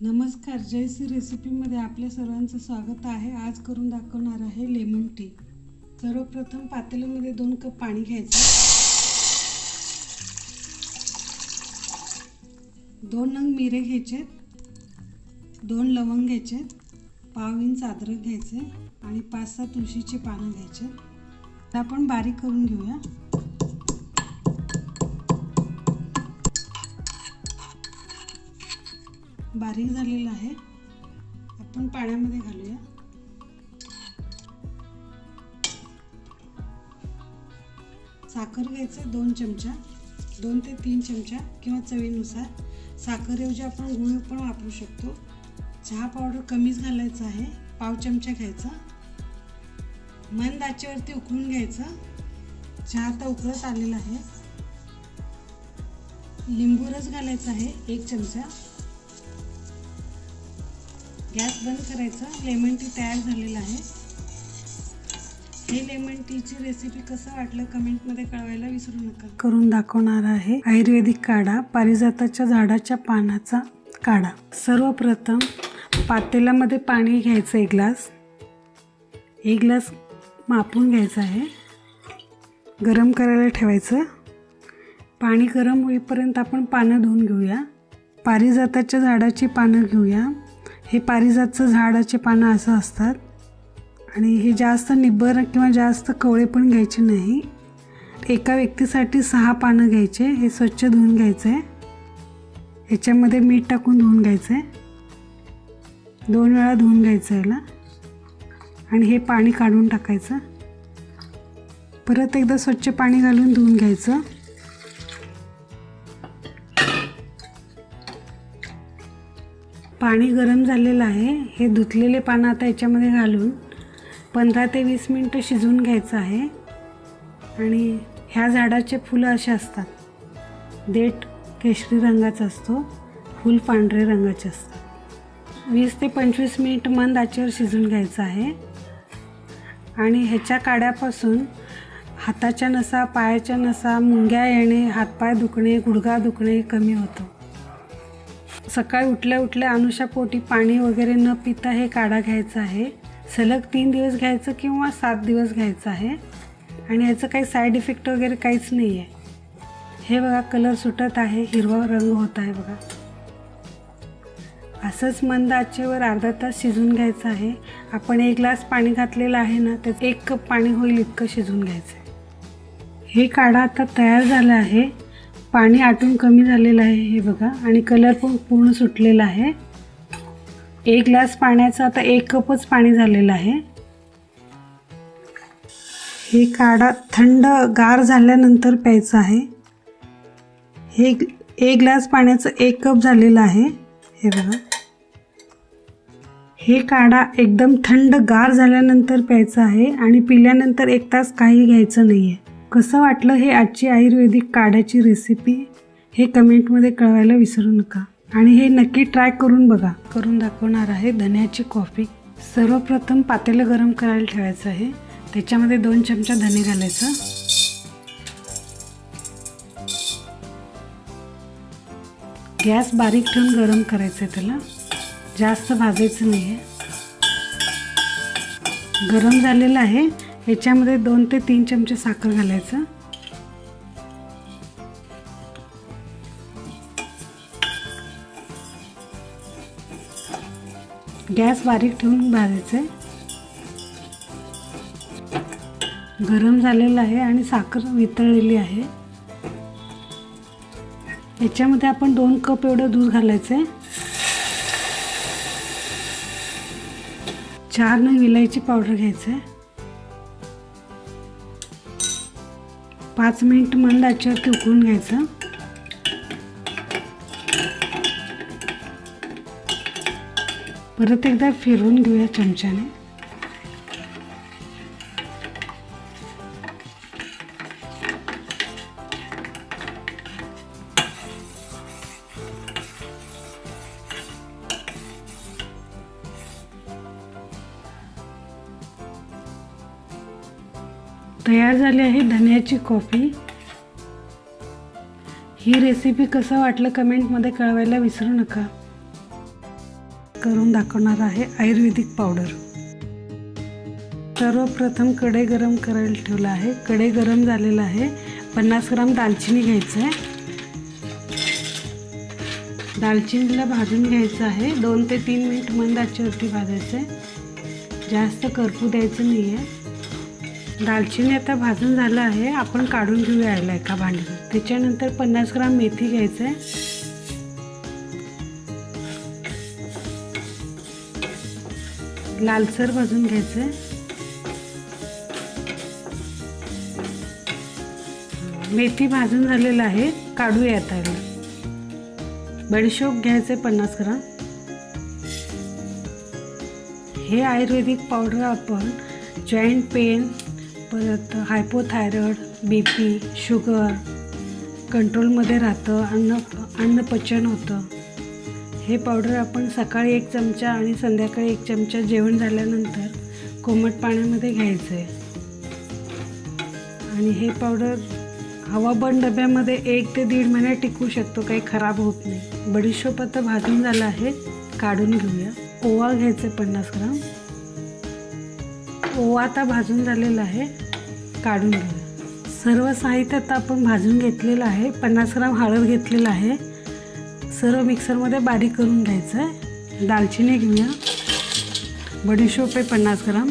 नमस्कार जयसी रेसिपीमध्ये आपल्या सर्वांचं स्वागत आहे. आज करून दाखवणार आहे लेमन टी. सर्वप्रथम पातेल्यामध्ये दोन कप पाणी घ्यायचं. दोन नंग मिरे घ्यायचे. दोन लवंग घ्यायचे. पाव इंच अद्रक घ्यायचे आणि पाच सहा तुळशीची पानं घ्यायचे. आपण बारीक करून घेऊया. बारीक झालेलं आहे. आपण पाण्यामध्ये घालूया. साखर घ्यायचं दोन चमचा दोन ते तीन चमचा किंवा चवीनुसार. साखरऐवजी आपण गुळ पण वापरू शकतो. चहा पावडर कमीच घालायचं आहे पाव चमचा घ्यायचा. मंद आचेवरती उकळून घ्यायचं. चहा आता उकळत आलेला आहे. लिंबू रस घालायचा आहे एक चमचा. गॅस बंद करायचा. लेमन टी तयार झालेला आहे. हे लेमन टीची रेसिपी कसं वाटलं कमेंटमध्ये कळवायला विसरू नका. करून दाखवणार आहे आयुर्वेदिक काढा पारिजाताच्या झाडाच्या पानाचा काढा. सर्वप्रथम पातेल्यामध्ये पाणी घ्यायचं एक ग्लास. एक ग्लास मापून घ्यायचं आहे. गरम करायला ठेवायचं. पाणी गरम होईपर्यंत आपण पानं धुवून घेऊया. पारिजाताच्या झाडाची पानं घेऊया. हे पारिजातचं झाडाचे पानं असं असतात. आणि हे जास्त निब्बर किंवा जास्त कवळे पण घ्यायचे नाही. एका व्यक्तीसाठी सहा पानं घ्यायचे हे स्वच्छ धुवून घ्यायचं. आहे ह्याच्यामध्ये मीठ टाकून धुवून घ्यायचं. आहे दोन वेळा धुवून घ्यायचं याला. आणि हे पाणी काढून टाकायचं. परत एकदा स्वच्छ पाणी घालून धुवून घ्यायचं. पाणी गरम झालेलं आहे. हे धुतलेले पानं आता याच्यामध्ये घालून पंधरा ते वीस मिनटं शिजवून घ्यायचं आहे. आणि ह्या झाडाचे फुलं असे असतात. देठ केशरी रंगाचा असतो. फूल पांढरे रंगाचे असतात. वीस ते पंचवीस मिनिट मंद आचेवर शिजवून घ्यायचं आहे. आणि ह्याच्या काड्यापासून हाताच्या नसा पायाच्या नसा मुंग्या येणे हातपाय दुखणे गुडघा दुखणे कमी होतं. सकाळी उठल्या उठल्या अनुषापोटी पाणी वगैरे न पिता हे काढा घ्यायचा आहे. सलग तीन दिवस घ्यायचं किंवा सात दिवस घ्यायचं आहे. आणि याचं काही साईड इफेक्ट वगैरे काहीच नाही आहे हे बघा कलर सुटत आहे हिरवा रंग होत आहे बघा. असंच मंद आचेवर अर्धा तास शिजून घ्यायचं आहे. आपण एक ग्लास पाणी घातलेलं आहे ना त्यात एक कप पाणी होईल इतकं शिजून घ्यायचं आहे हे काढा आता तयार झाला आहे. पाणी आटून कमी झालेलं आहे हे बघा. आणि कलर पण पूर्ण सुटलेला आहे. एक ग्लास पाण्याचं आता एक कपच पाणी झालेलं आहे. हे काढा थंड गार झाल्यानंतर प्यायचं आहे. हे एक ग्लास पाण्याचं एक कप झालेलं आहे. हे बघा. हे काढा एकदम थंड गार झाल्यानंतर प्यायचं आहे. आणि पिल्यानंतर एक तास काही घ्यायचं नाही आहे कसं वाटलं हे आजची आयुर्वेदिक काढ्याची रेसिपी हे कमेंटमध्ये कळवायला विसरू नका. आणि हे नक्की ट्राय करून बघा. करून दाखवणार आहे धन्याची कॉफी सर्वप्रथम पातेलं गरम करायला ठेवायचं आहे. त्याच्यामध्ये दोन चमचा धने घालायचं. गॅस बारीक ठेवून गरम करायचं आहे त्याला. जास्त भाजायचं नाही आहे गरम झालेलं आहे. याच्यामध्ये दोन ते तीन चमचे साखर घालायचं. गॅस बारीक ठेवून भाजायचं आहे गरम झालेलं आहे आणि साखर वितळलेली आहे. याच्यामध्ये आपण दोन कप एवढं दूध घालायचं आहे चार नग विलायची पावडर घ्यायचं आहे पाच मिनिट मंद आचेवरती उकळून घ्यायचं. परत एकदा फिरवून घेऊया चमच्याने. तयार झाली आहे धन्याची कॉफी. ही रेसिपी कसं वाटलं कमेंटमध्ये कळवायला विसरू नका. करून दाखवणार आहे आयुर्वेदिक पावडर सर्वप्रथम कढई गरम करायला ठेवलं आहे. कढई गरम झालेलं आहे. पन्नास ग्राम दालचिनी घ्यायचं आहे. दालचिनीला भाजून घ्यायचं आहे. दोन ते तीन मिनिट मंद आचेवरती भाजायचं आहे. जास्त करपू द्यायचं नाही आहे दालचिनी आता भाजून झालं आहे. आपण काढून घेऊया यायला एका भांड्यात त्याच्यानंतर पन्नास ग्राम मेथी घ्यायचं आहे लालसर भाजून घ्यायचं आहे मेथी भाजून झालेलं आहे. काढूया आता याला. बडीशोप घ्यायचे पन्नास ग्राम. हे आयुर्वेदिक पावडर आपण जॉईंट पेन परत हायपोथायरॉइड बी पी शुगर कंट्रोलमध्ये राहतं अन्न अन्नपचन होतं. हे पावडर आपण सकाळी एक चमचा आणि संध्याकाळी एक चमचा जेवण झाल्यानंतर कोमट पाण्यामध्ये घ्यायचं आहे आणि हे पावडर हवाबंद डब्यामध्ये एक ते दीड महिना टिकू शकतो काही खराब होत नाही. बडीशोप आता भाजून झाला आहे काढून घेऊया. ओवा आहे पन्नास ग्राम. ओवा आता भाजून झालेला आहे. काढून घ्या सर्व साहित्य आता आपण भाजून घेतलेलं आहे. पन्नास ग्राम हळद घेतलेलं आहे. सर्व मिक्सरमध्ये बारीक करून घ्यायचं आहे. दालचिनी घेऊया. बडीशोप आहे पन्नास ग्राम.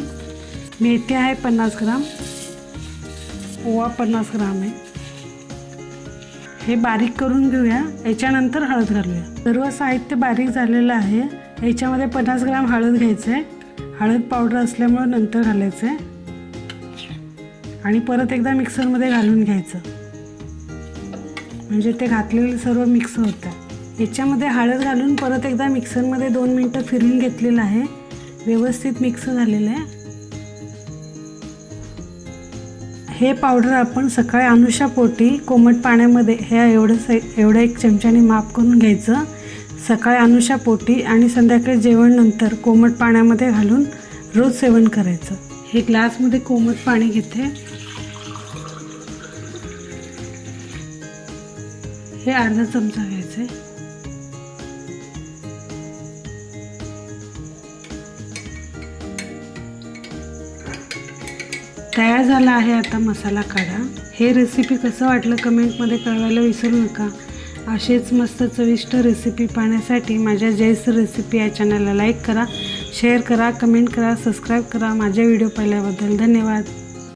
मेथी आहे पन्नास ग्राम. ओवा पन्नास ग्राम आहे. हे बारीक करून घेऊया. याच्यानंतर हळद घालूया. सर्व साहित्य बारीक झालेलं आहे. याच्यामध्ये पन्नास ग्राम हळद घ्यायचं आहे. हळद पावडर असल्यामुळं नंतर घालायचं आहे आणि परत एकदा मिक्सरमध्ये घालून घ्यायचं. म्हणजे ते घातलेलं सर्व मिक्स होतं याच्यामध्ये हळद घालून परत एकदा मिक्सरमध्ये दोन मिनटं फिरून घेतलेलं आहे. व्यवस्थित मिक्स झालेलं आहे. हे पावडर आपण सकाळी अनुषापोटी कोमट पाण्यामध्ये ह्या एवढं स एवढं एक चमच्याने माप करून घ्यायचं. सकाळी अनुषा पोटी आणि संध्याकाळी जेवण नंतर कोमट पाण्यामध्ये घालून रोज सेवन करायचं. हे ग्लासमध्ये कोमट पाणी घेते. हे अर्धा चमचा घ्यायचं. आहे तयार झाला आहे आता मसाला काढा. हे रेसिपी कसं वाटलं कमेंटमध्ये कळवायला विसरू नका. असेच मस्त चविष्ट रेसिपी पाहण्यासाठी माझ्या जयस रेसिपी या चॅनलला लाईक करा शेअर करा कमेंट करा सबस्क्राईब करा. माझे व्हिडिओ पाहिल्याबद्दल धन्यवाद.